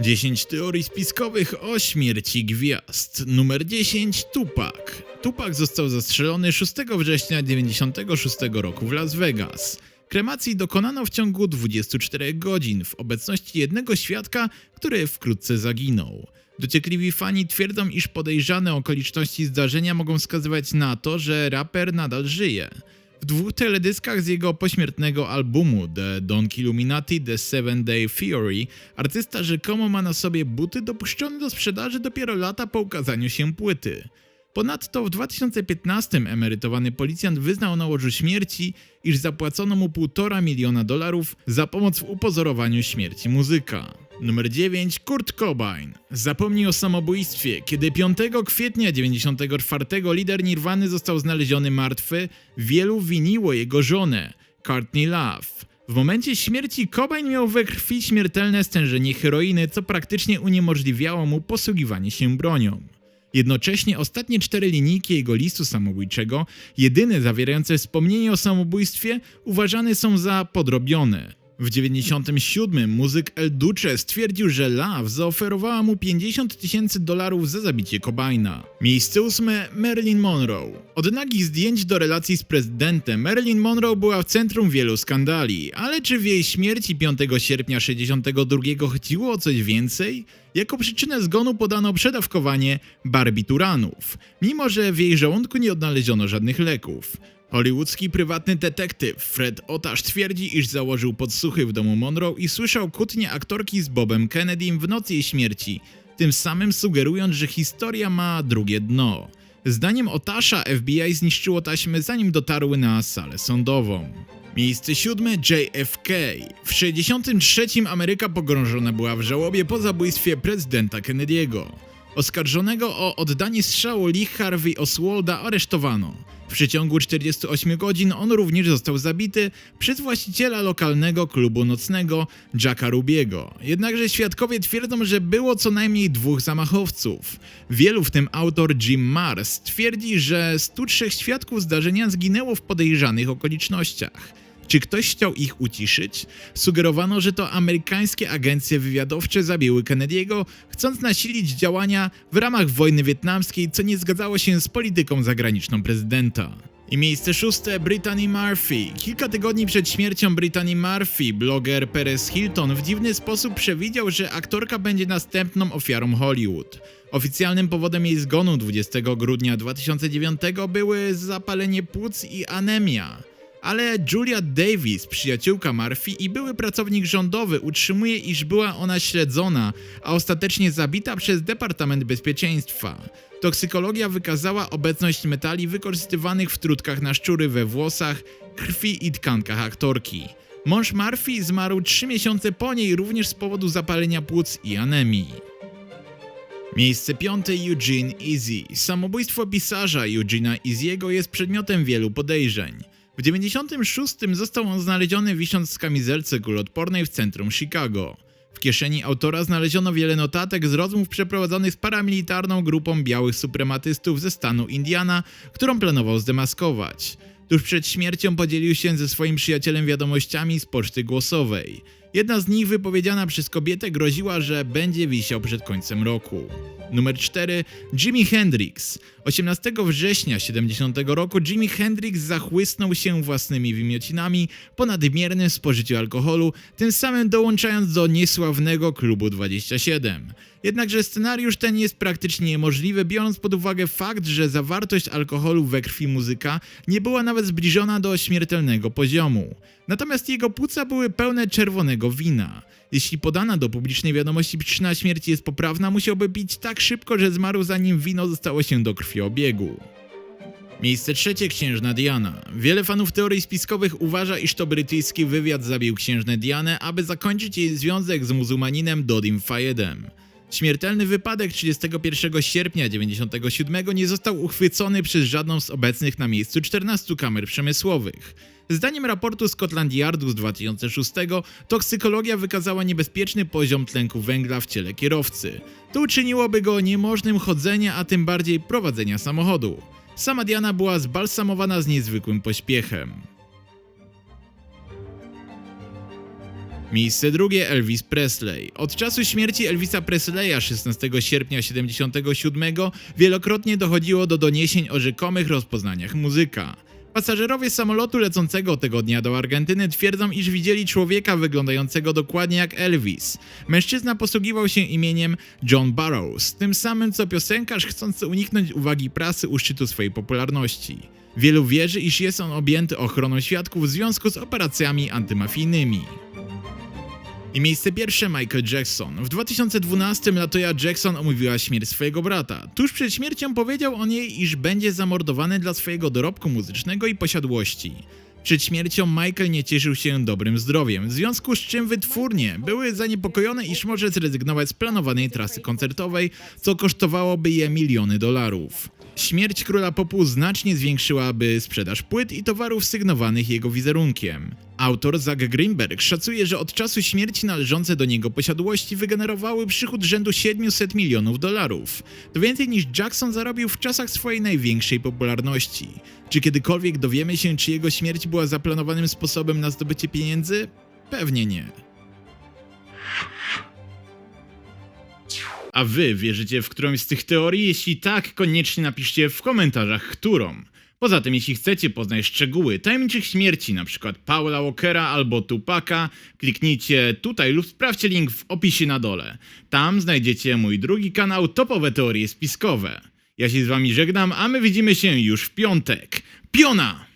10 teorii spiskowych o śmierci gwiazd. Numer 10 Tupac. Tupac został zastrzelony 6 września 1996 roku w Las Vegas. Kremacji dokonano w ciągu 24 godzin w obecności jednego świadka, który wkrótce zaginął. Dociekliwi fani twierdzą, iż podejrzane okoliczności zdarzenia mogą wskazywać na to, że raper nadal żyje. W dwóch teledyskach z jego pośmiertnego albumu The Donk Illuminati The Seven Day Theory artysta rzekomo ma na sobie buty dopuszczone do sprzedaży dopiero lata po ukazaniu się płyty. Ponadto w 2015 emerytowany policjant wyznał na łożu śmierci, iż zapłacono mu 1,5 miliona dolarów za pomoc w upozorowaniu śmierci muzyka. Numer 9. Kurt Cobain. Zapomnij o samobójstwie. Kiedy 5 kwietnia 1994 lider Nirwany został znaleziony martwy, wielu winiło jego żonę, Courtney Love. W momencie śmierci Cobain miał we krwi śmiertelne stężenie heroiny, co praktycznie uniemożliwiało mu posługiwanie się bronią. Jednocześnie ostatnie cztery linijki jego listu samobójczego, jedyne zawierające wspomnienie o samobójstwie, uważane są za podrobione. W 97 muzyk El Duce stwierdził, że Love zaoferowała mu 50 tysięcy dolarów za zabicie Cobaina. Miejsce ósme Marilyn Monroe. Od nagich zdjęć do relacji z prezydentem Marilyn Monroe była w centrum wielu skandali, ale czy w jej śmierci 5 sierpnia 62 chodziło o coś więcej? Jako przyczynę zgonu podano przedawkowanie barbituranów, mimo że w jej żołądku nie odnaleziono żadnych leków. Hollywoodzki prywatny detektyw Fred Otasz twierdzi, iż założył podsłuchy w domu Monroe i słyszał kłótnie aktorki z Bobem Kennedym w nocy jej śmierci, tym samym sugerując, że historia ma drugie dno. Zdaniem Otasza FBI zniszczyło taśmy zanim dotarły na salę sądową. Miejsce siódme JFK. W 63 Ameryka pogrążona była w żałobie po zabójstwie prezydenta Kennedy'ego. Oskarżonego o oddanie strzału Lee Harvey Oswalda aresztowano. W przeciągu 48 godzin on również został zabity przez właściciela lokalnego klubu nocnego Jacka Rubiego. Jednakże świadkowie twierdzą, że było co najmniej dwóch zamachowców. Wielu, w tym autor Jim Mars, twierdzi, że 103 świadków zdarzenia zginęło w podejrzanych okolicznościach. Czy ktoś chciał ich uciszyć? Sugerowano, że to amerykańskie agencje wywiadowcze zabiły Kennedy'ego, chcąc nasilić działania w ramach wojny wietnamskiej, co nie zgadzało się z polityką zagraniczną prezydenta. I miejsce szóste Brittany Murphy. Kilka tygodni przed śmiercią Brittany Murphy, bloger Perez Hilton w dziwny sposób przewidział, że aktorka będzie następną ofiarą Hollywood. Oficjalnym powodem jej zgonu 20 grudnia 2009 były zapalenie płuc i anemia ale Julia Davis, przyjaciółka Murphy i były pracownik rządowy, utrzymuje, iż była ona śledzona, a ostatecznie zabita przez Departament Bezpieczeństwa. Toksykologia wykazała obecność metali wykorzystywanych w trutkach na szczury we włosach, krwi i tkankach aktorki. Mąż Murphy zmarł 3 miesiące po niej również z powodu zapalenia płuc i anemii. Miejsce piąte Eugene Easy. Samobójstwo pisarza Eugene'a Easy'ego jest przedmiotem wielu podejrzeń. W 96 został on znaleziony wisząc w kamizelce kuloodpornej w centrum Chicago. W kieszeni autora znaleziono wiele notatek z rozmów przeprowadzonych z paramilitarną grupą białych suprematystów ze stanu Indiana, którą planował zdemaskować. Tuż przed śmiercią podzielił się ze swoim przyjacielem wiadomościami z poczty głosowej. Jedna z nich wypowiedziana przez kobietę groziła, że będzie wisiał przed końcem roku. Numer 4. Jimi Hendrix. 18 września 70 roku Jimi Hendrix zachłysnął się własnymi wymiocinami po nadmiernym spożyciu alkoholu, tym samym dołączając do niesławnego klubu 27. Jednakże scenariusz ten jest praktycznie niemożliwy, biorąc pod uwagę fakt, że zawartość alkoholu we krwi muzyka nie była nawet zbliżona do śmiertelnego poziomu. Natomiast jego płuca były pełne czerwonego wina. Jeśli podana do publicznej wiadomości przyczyna śmierci jest poprawna, musiałby pić tak szybko, że zmarł zanim wino zostało się do krwiobiegu. Miejsce trzecie księżna Diana. Wiele fanów teorii spiskowych uważa, iż to brytyjski wywiad zabił księżnę Dianę, aby zakończyć jej związek z muzułmaninem Dodim Fayedem. Śmiertelny wypadek 31 sierpnia 1997 nie został uchwycony przez żadną z obecnych na miejscu 14 kamer przemysłowych. Zdaniem raportu Scotland Yardu z 2006 toksykologia wykazała niebezpieczny poziom tlenku węgla w ciele kierowcy. To uczyniłoby go niemożnym chodzenia, a tym bardziej prowadzenia samochodu. Sama Diana była zbalsamowana z niezwykłym pośpiechem. Miejsce drugie Elvis Presley. Od czasu śmierci Elvisa Presleya 16 sierpnia 77 wielokrotnie dochodziło do doniesień o rzekomych rozpoznaniach muzyka. Pasażerowie samolotu lecącego tego dnia do Argentyny twierdzą, iż widzieli człowieka wyglądającego dokładnie jak Elvis. Mężczyzna posługiwał się imieniem John Burroughs, tym samym co piosenkarz chcący uniknąć uwagi prasy u szczytu swojej popularności. Wielu wierzy, iż jest on objęty ochroną świadków w związku z operacjami antymafijnymi. I miejsce pierwsze Michael Jackson. W 2012 Latoya Jackson omówiła śmierć swojego brata. Tuż przed śmiercią powiedział on jej, iż będzie zamordowany dla swojego dorobku muzycznego i posiadłości. Przed śmiercią Michael nie cieszył się dobrym zdrowiem, w związku z czym wytwórnie były zaniepokojone, iż może zrezygnować z planowanej trasy koncertowej, co kosztowałoby je miliony dolarów. Śmierć króla popu znacznie zwiększyłaby sprzedaż płyt i towarów sygnowanych jego wizerunkiem. Autor Zach Greenberg szacuje, że od czasu śmierci należące do niego posiadłości wygenerowały przychód rzędu 700 milionów dolarów. To więcej niż Jackson zarobił w czasach swojej największej popularności. Czy kiedykolwiek dowiemy się, czy jego śmierć była zaplanowanym sposobem na zdobycie pieniędzy? Pewnie nie. A wy wierzycie w którąś z tych teorii? Jeśli tak, koniecznie napiszcie w komentarzach, którą. Poza tym, jeśli chcecie poznać szczegóły tajemniczych śmierci, np. Paula Walkera albo Tupaka, kliknijcie tutaj lub sprawdźcie link w opisie na dole. Tam znajdziecie mój drugi kanał Topowe Teorie Spiskowe. Ja się z wami żegnam, a my widzimy się już w piątek. Piona!